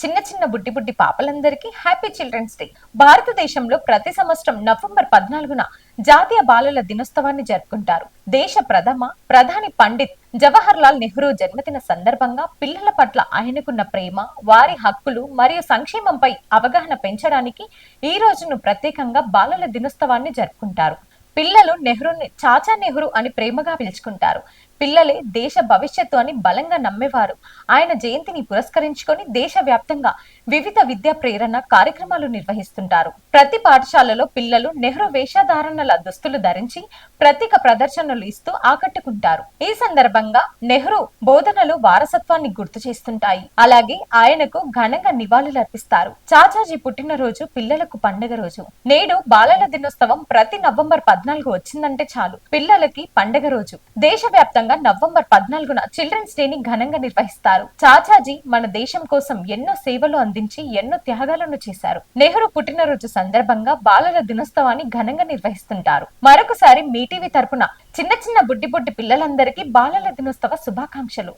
చిన్న చిన్న బుడ్డి బుడ్డి పాపలందరికీ హ్యాపీ చిల్డ్రన్స్ డే. భారతదేశంలో ప్రతి సంవత్సరం నవంబర్ పద్నాలుగున జాతీయ బాలల దినోత్సవాన్ని జరుపుకుంటారు. దేశ ప్రథమ ప్రధాని పండిత్ జవహర్ లాల్ నెహ్రూ జన్మదిన సందర్భంగా పిల్లల పట్ల ఆయనకున్న ప్రేమ వారి హక్కులు మరియు సంక్షేమంపై అవగాహన పెంచడానికి ఈ రోజును ప్రత్యేకంగా బాలల దినోత్సవాన్ని జరుపుకుంటారు. పిల్లలు నెహ్రూని చాచా నెహ్రూ అని ప్రేమగా పిలుచుకుంటారు. పిల్లలే దేశ భవిష్యత్తు అని బలంగా నమ్మేవారు. ఆయన జయంతిని పురస్కరించుకొని దేశవ్యాప్తంగా వివిధ విద్యా ప్రేరణ కార్యక్రమాలు నిర్వహిస్తుంటారు. ప్రతి పాఠశాలలో పిల్లలు నెహ్రూ వేషధారణల దుస్తులు ధరించి ప్రతీక ప్రదర్శనలు ఇస్తూ ఆకట్టుకుంటారు. ఈ సందర్భంగా నెహ్రూ బోధనలు వారసత్వాన్ని గుర్తు చేస్తుంటాయి. అలాగే ఆయనకు ఘనంగా నివాళులర్పిస్తారు చాచాజీ పుట్టినరోజు పిల్లలకు పండుగ రోజు. నేడు బాలల దినోత్సవం ప్రతి నవంబర్ పద్నాలుగు వచ్చిందంటే చాలు. పిల్లలకి పండుగ రోజు. దేశవ్యాప్తంగా నవంబర్ పద్నాలుగున చిల్డ్రన్స్ డే ని ఘనంగా నిర్వహిస్తారు. చాచాజీ మన దేశం కోసం ఎన్నో సేవలు అందించి ఎన్నో త్యాగాలను చేశారు. నెహ్రూ పుట్టినరోజు సందర్భంగా బాలల దినోత్సవాన్ని ఘనంగా నిర్వహిస్తుంటారు. మరొకసారి మీటీవీ తరపున చిన్న చిన్న బుడ్డి బుడ్డి పిల్లలందరికీ బాలల దినోత్సవ శుభాకాంక్షలు.